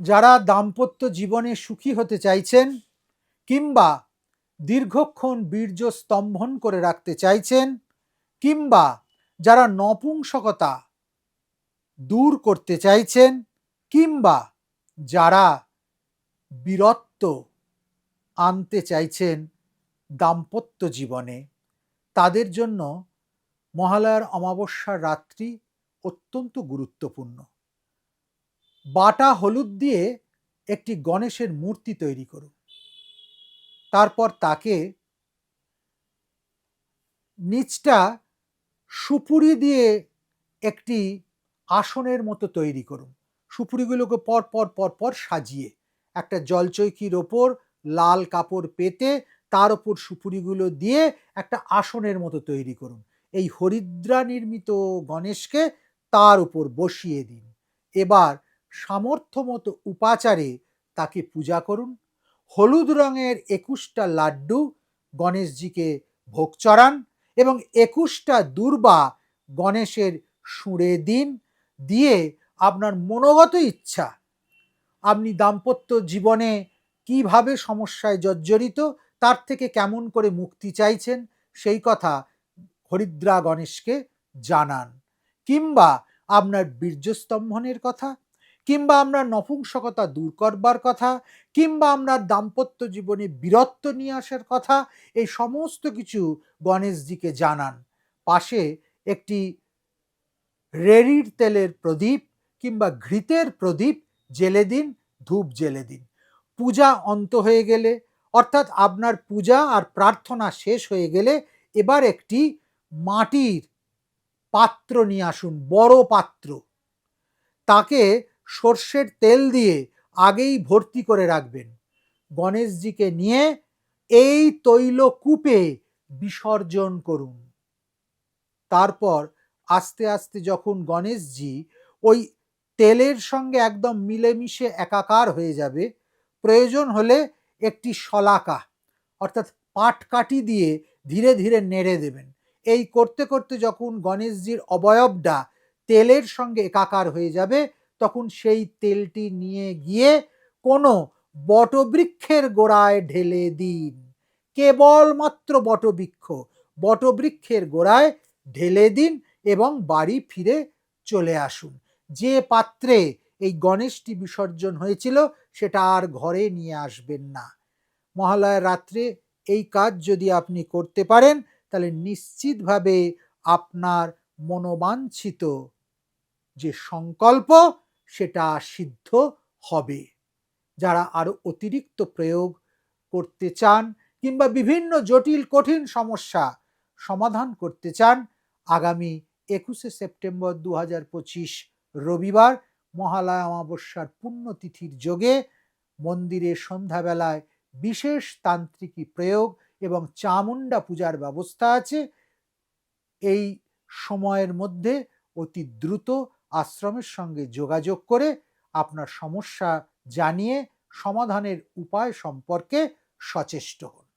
যারা দাম্পত্য জীবনে সুখী হতে চাইছেন কিংবা দীর্ঘক্ষণ বীর্য স্তম্ভন করে রাখতে চাইছেন কিংবা যারা নপুংসকতা দূর করতে চাইছেন কিংবা যারা বীরত্ব আনতে চাইছেন দাম্পত্য জীবনে, তাদের জন্য মহালয়ার অমাবস্যার রাত্রি অত্যন্ত গুরুত্বপূর্ণ। বাটা হলুদ দিয়ে একটি গণেশের মূর্তি তৈরি করুন। তারপর তাকে নিচটা সুপুরি দিয়ে একটি আসনের মতো তৈরি করুন। সুপুরিগুলোকে পর পর পর পর সাজিয়ে একটা জলচৈকির ওপর লাল কাপড় পেতে তার ওপর সুপুরিগুলো দিয়ে একটা আসনের মতো তৈরি করুন। এই হরিদ্রা নির্মিত গণেশকে তার উপর বসিয়ে দিন। এবার সামর্থ্য মতো উপাচারে তাকে পূজা করুন। হলুদ রঙের একুশটা লাড্ডু গণেশজিকে ভোগ চড়ান এবং একুশটা দুর্বা গণেশের সুরে দিন দিয়ে আপনার মনোগত ইচ্ছা। আপনি দাম্পত্য জীবনে কীভাবে সমস্যায় জর্জরিত, তার থেকে কেমন করে মুক্তি চাইছেন, সেই কথা হরিদ্রা গণেশকে জানান কিংবা আপনার বীর্যস্তম্ভনের কথা। কিংবা আমরা নপুংসকতা দূর করবার কথা, কিংবা আপনার দাম্পত্য জীবনে বীরত্ব নিয়ে আসার কথা, এই সমস্ত কিছু গণেশজিকে জানান। পাশে একটি রেড়ির তেলের প্রদীপ কিংবা ঘৃতের প্রদীপ জেলে দিন, ধূপ জেলে দিন। পূজা অন্ত হয়ে গেলে, অর্থাৎ আপনার পূজা আর প্রার্থনা শেষ হয়ে গেলে এবার একটি মাটির পাত্র নিয়ে আসুন, বড় পাত্র। তাকে সর্ষের তেল দিয়ে আগেই ভর্তি করে রাখবেন। গণেশজিকে নিয়ে এই তৈলকূপে বিসর্জন করুন। তারপর আস্তে আস্তে যখন গণেশজি ওই তেলের সঙ্গে একদম মিলেমিশে একাকার হয়ে যাবে, প্রয়োজন হলে একটি শলাকা, অর্থাৎ পাটকাঠি দিয়ে ধীরে ধীরে নেড়ে দেবেন। এই করতে করতে যখন গণেশজির অবয়বটা তেলের সঙ্গে একাকার হয়ে যাবে তখন সেই তেলটি নিয়ে গিয়ে কোনো বটবৃক্ষের গোড়ায় ঢেলে দিন। কেবলমাত্র বটবৃক্ষ। বটবৃক্ষের গোড়ায় ঢেলে দিন এবং বাড়ি ফিরে চলে আসুন। যে পাত্রে এই গণেশটি বিসর্জন হয়েছিল, সেটা আর ঘরে নিয়ে আসবেন না। মহালয়ার রাত্রে এই কাজ যদি আপনি করতে পারেন, তাহলে নিশ্চিতভাবে আপনার মনোবাঞ্ছিত যে সংকল্প সেটা সিদ্ধ হবে। যারা আরও অতিরিক্ত প্রয়োগ করতে চান কিংবা বিভিন্ন জটিল, কঠিন সমস্যা সমাধান করতে চান, আগামী একুশে সেপ্টেম্বর দু হাজার পঁচিশ রবিবার মহালয়া অমাবস্যার পুণ্যতিথির যোগে মন্দিরে সন্ধ্যাবেলায় বিশেষ তান্ত্রিকী প্রয়োগ এবং চামুণ্ডা পূজার ব্যবস্থা আছে। এই সময়ের মধ্যে অতি দ্রুত আশ্রমের সঙ্গে যোগাযোগ করে আপনার সমস্যা জানিয়ে সমাধানের উপায় সম্পর্কে সচেষ্ট হন।